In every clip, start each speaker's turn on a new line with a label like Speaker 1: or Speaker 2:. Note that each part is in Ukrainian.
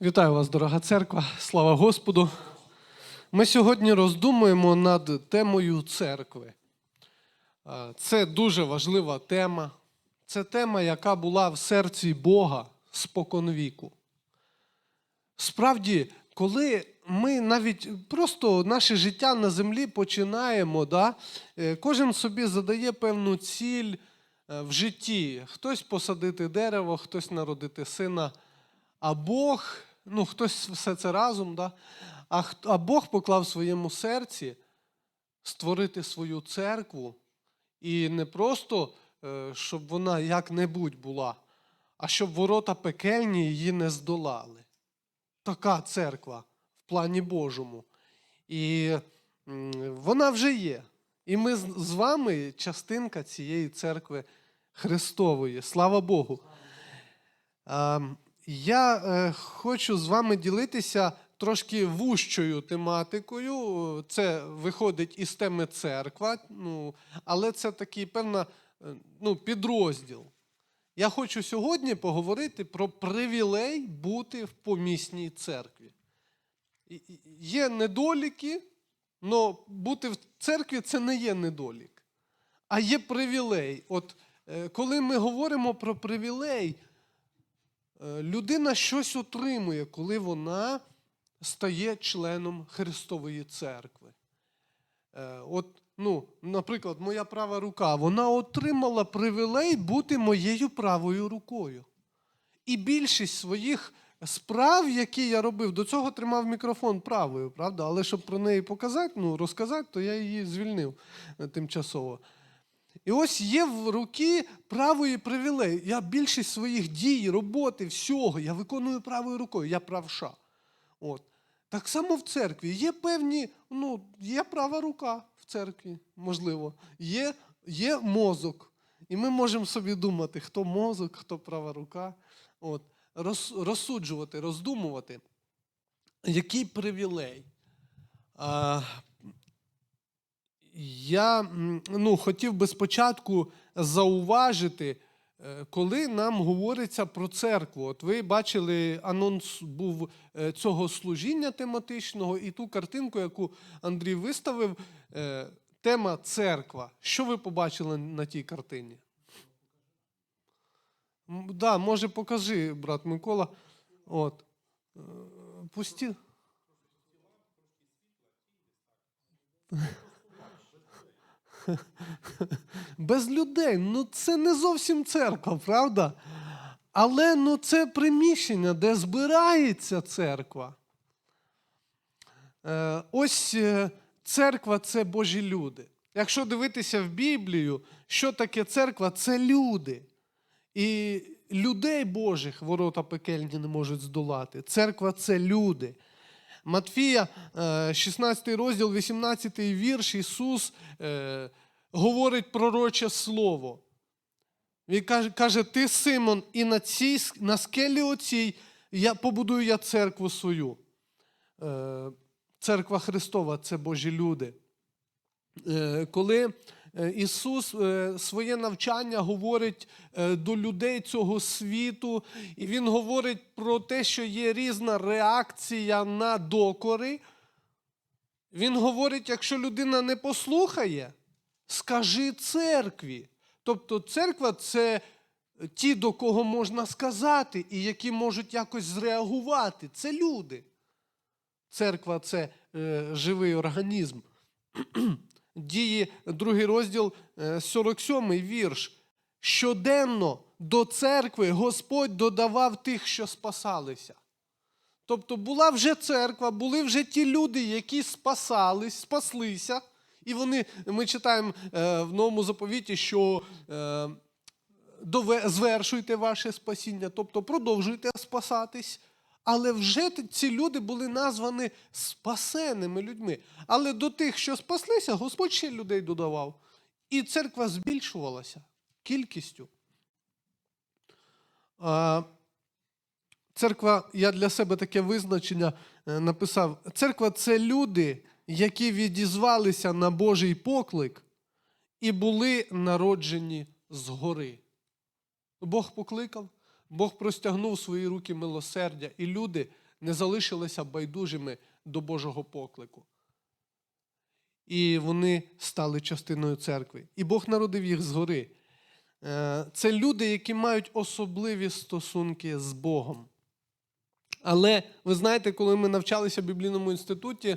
Speaker 1: Вітаю вас, дорога церква, слава Господу. Ми сьогодні роздумуємо над темою церкви. Це дуже важлива тема. Це тема, яка була в серці Бога споконвіку. Справді, коли ми навіть просто наше життя на землі починаємо, да, е, кожен собі задає певну ціль е, в житті. Хтось посадити дерево, хтось народити сина. А Бог, ну хтось все це разом, да? а, а Бог поклав в своєму серці створити свою церкву і не просто, е, щоб вона як-небудь була, а щоб ворота пекельні її не здолали. Така церква в плані Божому. І вона вже є. І ми з вами частинка цієї церкви Христової. Слава Богу. Я е, хочу з вами ділитися трошки вужчою тематикою. Це виходить із теми церква, ну, але це такий певна е, ну, підрозділ. Я хочу сьогодні поговорити про привілей бути в помісній церкві. Є недоліки, але бути в церкві це не є недолік, а є привілей. От е, коли ми говоримо про привілей, людина щось отримує, коли вона стає членом Христової церкви. Е, От, ну, наприклад, моя права рука, вона отримала привілей бути моєю правою рукою. І більшість своїх справ, які я робив, до цього тримав мікрофон правою, правда? Але щоб про неї показати, ну, розказати, то я її звільнив е, тимчасово. І ось є в руки правої привілей. Я більшість своїх дій, роботи, всього я виконую правою рукою, я правша. От. Так само в церкві є певні, ну, є права рука в церкві, можливо, є, є мозок. І ми можемо собі думати, хто мозок, хто права рука. От. Роз, розсуджувати, роздумувати, який привілей. А, я ну, хотів би спочатку зауважити, е, коли нам говориться про церкву. От ви бачили, анонс був е, цього служіння тематичного і ту картинку, яку Андрій виставив, е, тема церква. Що ви побачили на тій картині? Да, може, покажи, брат Микола. От. Пусті. без людей. Ну це не зовсім церква, правда? Але ну, це приміщення, де збирається церква. Е, ось е, церква це Божі люди. Якщо дивитися в Біблію, що таке церква? Це люди. І людей Божих ворота пекельні не можуть здолати. Церква це люди. Матфія, е, 16 розділ, 18 вірш, Ісус е, говорить пророче слово. Він каже, каже, ти, Симон, і на цій, на скелі оцій я побудую я церкву свою. Е, Церква Христова це Божі люди. Е, Коли е, Ісус е, своє навчання говорить е, до людей цього світу, і Він говорить про те, що є різна реакція на докори. Він говорить, якщо людина не послухає, скажи церкві. Тобто церква це ті, до кого можна сказати, і які можуть якось зреагувати. Це люди. Церква це е, живий організм. Діє другий розділ, е, 47 вірш. Щоденно до церкви Господь додавав тих, що спасалися. Тобто була вже церква, були вже ті люди, які спасались, спаслися. І вони, ми читаємо е, в новому заповіті, що е, звершуйте ваше спасіння, тобто продовжуйте спасатись. Але вже ці люди були названі спасеними людьми. Але до тих, що спаслися, Господь ще людей додавав. І церква збільшувалася кількістю. Церква, я для себе таке визначення е, написав. Церква це люди, які відізвалися на Божий поклик і були народжені згори. Бог покликав, Бог простягнув свої руки милосердя, і люди не залишилися байдужими до Божого поклику. І вони стали частиною церкви. І Бог народив їх згори. Е, Це люди, які мають особливі стосунки з Богом. Але ви знаєте, коли ми навчалися в біблійному інституті,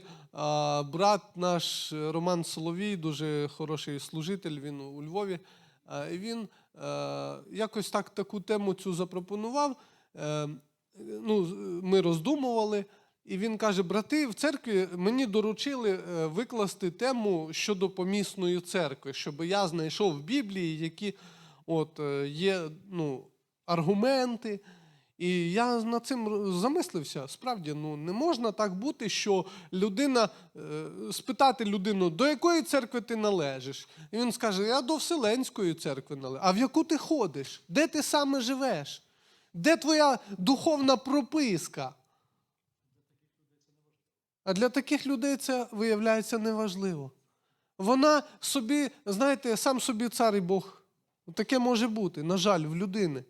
Speaker 1: брат наш Роман Соловій, дуже хороший служитель, він у Львові, він е, якось так таку тему цю запропонував. Е, Ну, ми роздумували, і він каже: брати, в церкві мені доручили е, викласти тему щодо помісної церкви, щоб я знайшов в Біблії, які от, е, є ну, аргументи. І я над цим замислився. Справді, ну не можна так бути, що людина е, спитати людину, до якої церкви ти належиш. І він скаже: Я до Вселенської церкви належу. А в яку ти ходиш? Де ти саме живеш? Де твоя духовна прописка? А для таких людей це виявляється неважливо. Вона собі, знаєте, сам собі цар і Бог. Таке може бути, на жаль, в людини.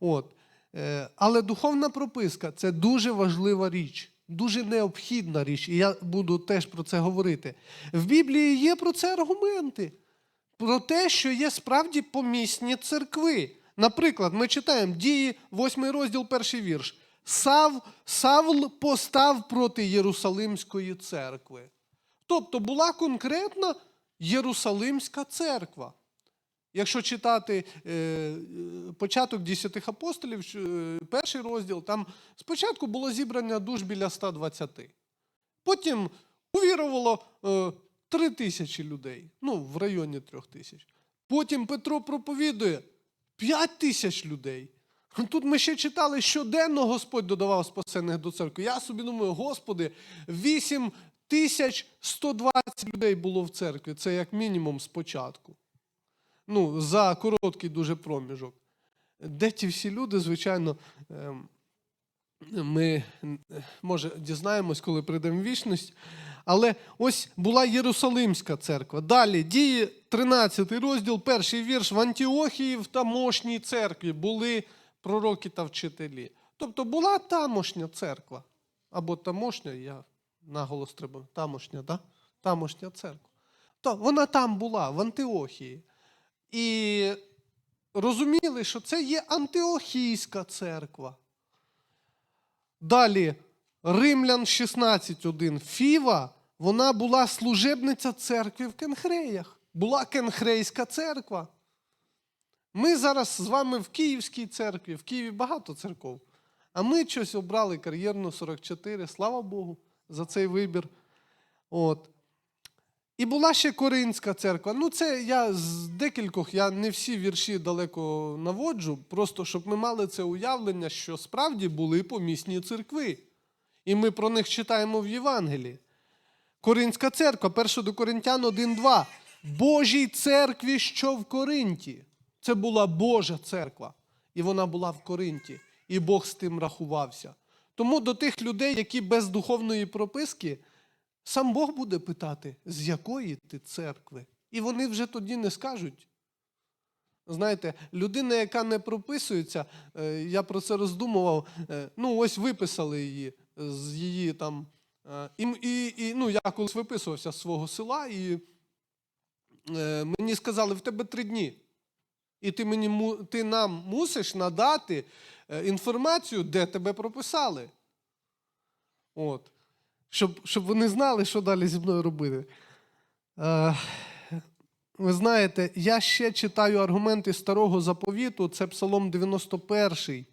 Speaker 1: От. Е, Але духовна прописка це дуже важлива річ, дуже необхідна річ, і я буду теж про це говорити. В Біблії є про це аргументи, про те, що є справді помісні церкви. Наприклад, ми читаємо дії, 8 розділ, перший вірш. Сав, Савл постав проти Єрусалимської церкви. Тобто була конкретна Єрусалимська церква. Якщо читати е, е, початок десятих апостолів, е, перший розділ, там спочатку було зібрання душ біля 120. Потім увірувало е, 3 тисячі людей, ну, в районі 3 тисяч. Потім Петро проповідує 5 тисяч людей. Тут ми ще читали, щоденно Господь додавав спасених до церкви. Я собі думаю, Господи, 8 тисяч 120 людей було в церкві. Це як мінімум спочатку ну, за короткий дуже проміжок. Де ті всі люди, звичайно, ем, ми, може, дізнаємось, коли прийдемо в вічність. Але ось була Єрусалимська церква. Далі, дії 13 розділ, перший вірш в Антіохії в тамошній церкві були пророки та вчителі. Тобто була тамошня церква. Або тамошня, я наголос треба, тамошня, да? тамошня церква. То вона там була, в Антиохії. І розуміли, що це є антиохійська церква. Далі, Римлян 16.1. Фіва, вона була служебниця церкви в Кенхреях. Була Кенхрейська церква. Ми зараз з вами в Київській церкві, в Києві багато церков. А ми щось обрали кар'єрну 44, слава Богу, за цей вибір. От. І була ще Коринська церква. Ну, це я з декількох, я не всі вірші далеко наводжу, просто щоб ми мали це уявлення, що справді були помісні церкви. І ми про них читаємо в Євангелії. Коринська церква, 1 до Коринтян 1.2. Божій церкві, що в Коринті. Це була Божа церква. І вона була в Коринті. І Бог з тим рахувався. Тому до тих людей, які без духовної прописки, сам Бог буде питати, з якої ти церкви? І вони вже тоді не скажуть. Знаєте, людина, яка не прописується, е, я про це роздумував. е, Ну, ось виписали її з її там. е, І, і, ну, я колись виписувався з свого села, і мені сказали, в тебе три дні. І ти, мені, ти нам мусиш надати інформацію, де тебе прописали. От. Щоб, щоб вони знали, що далі зі мною робити. Е, ви знаєте, я ще читаю аргументи старого заповіту, це Псалом 91.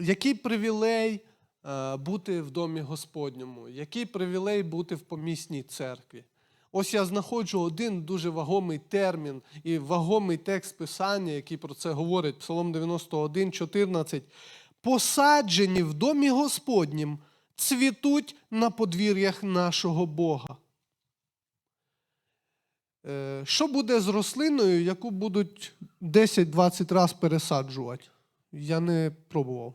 Speaker 1: Який привілей е, бути в домі Господньому? Який привілей бути в помісній церкві? Ось я знаходжу один дуже вагомий термін і вагомий текст Писання, який про це говорить, Псалом 91, 14. Посаджені в домі Господнім, цвітуть на подвір'ях нашого Бога. Е, Що буде з рослиною, яку будуть 10-20 разів пересаджувати? Я не пробував.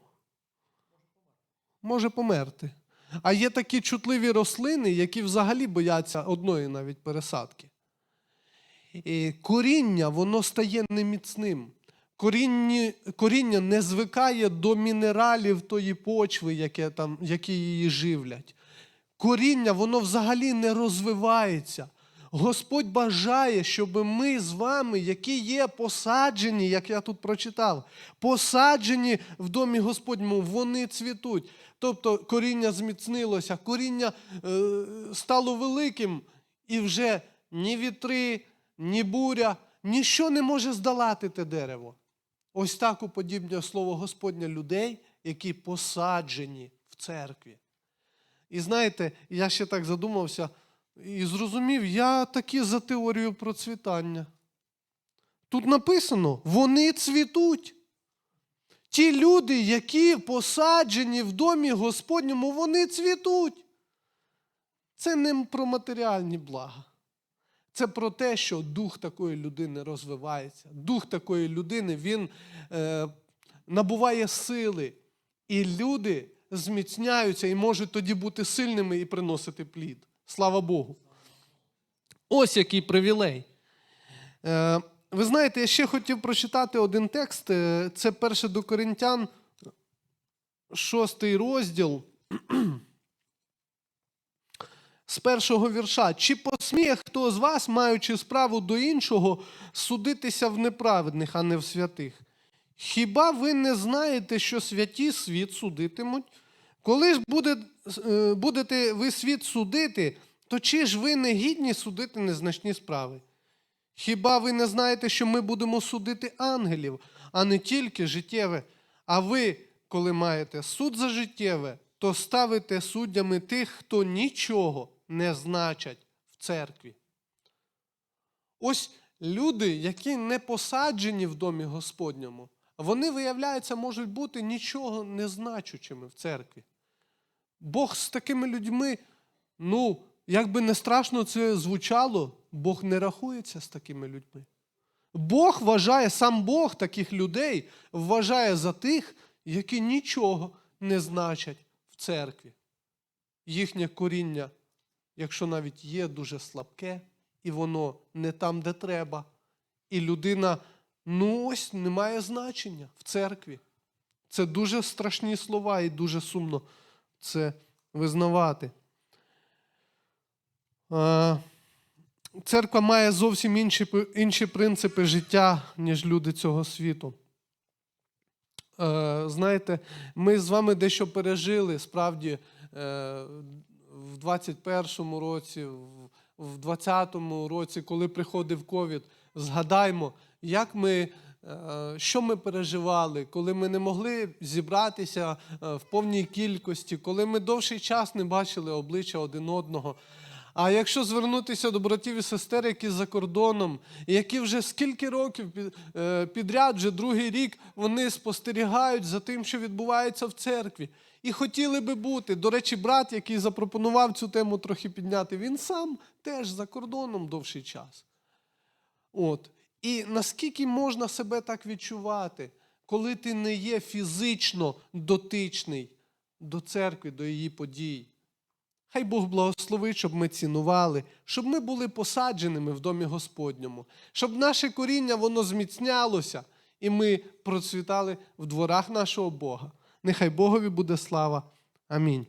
Speaker 1: Може померти. А є такі чутливі рослини, які взагалі бояться одної навіть пересадки. І коріння воно стає неміцним. Корінні, коріння не звикає до мінералів тої почви, яке там, які її живлять. Коріння, воно взагалі не розвивається. Господь бажає, щоб ми з вами, які є посаджені, як я тут прочитав, посаджені в домі Господньому, вони цвітуть. Тобто коріння зміцнилося, коріння е, стало великим, і вже ні вітри, ні буря, ніщо не може здолати те дерево. Ось так уподібнює слово Господнє людей, які посаджені в церкві. І знаєте, я ще так задумався і зрозумів, я таки за теорію процвітання. Тут написано, вони цвітуть. Ті люди, які посаджені в домі Господньому, вони цвітуть. Це не про матеріальні блага. Це про те, що дух такої людини розвивається. Дух такої людини він е, набуває сили. І люди зміцняються і можуть тоді бути сильними і приносити плід. Слава Богу. Ось який привілей. Е, ви знаєте, я ще хотів прочитати один текст. Е, Це перше до Коринтян, шостий розділ. З першого вірша. Чи посміє хто з вас, маючи справу до іншого, судитися в неправедних, а не в святих? Хіба ви не знаєте, що святі світ судитимуть? Коли ж буде, е, будете ви світ судити, то чи ж ви не гідні судити незначні справи? Хіба ви не знаєте, що ми будемо судити ангелів, а не тільки життєве? А ви, коли маєте суд за життєве, то ставите суддями тих, хто нічого не значать в церкві. Ось люди, які не посаджені в домі Господньому, вони, виявляється, можуть бути нічого не значучими в церкві. Бог з такими людьми, ну, як би не страшно це звучало, Бог не рахується з такими людьми. Бог вважає, сам Бог таких людей вважає за тих, які нічого не значать в церкві. Їхнє коріння, якщо навіть є дуже слабке, і воно не там, де треба, і людина ну ось не має значення в церкві. Це дуже страшні слова і дуже сумно це визнавати. Церква має зовсім інші, інші принципи життя, ніж люди цього світу. Е, Знаєте, ми з вами дещо пережили справді е, в 21-му році, в- в 20-му році, коли приходив ковід. Згадаймо, як ми, е, що ми переживали, коли ми не могли зібратися е, в повній кількості, коли ми довший час не бачили обличчя один одного. А якщо звернутися до братів і сестер, які за кордоном, які вже скільки років е, підряд, вже другий рік, вони спостерігають за тим, що відбувається в церкві. І хотіли би бути. До речі, брат, який запропонував цю тему трохи підняти, він сам теж за кордоном довший час. От. І наскільки можна себе так відчувати, коли ти не є фізично дотичний до церкви, до її подій? Хай Бог благословить, щоб ми цінували, щоб ми були посадженими в домі Господньому, щоб наше коріння воно зміцнялося, і ми процвітали в дворах нашого Бога. Нехай Богові буде слава. Амінь.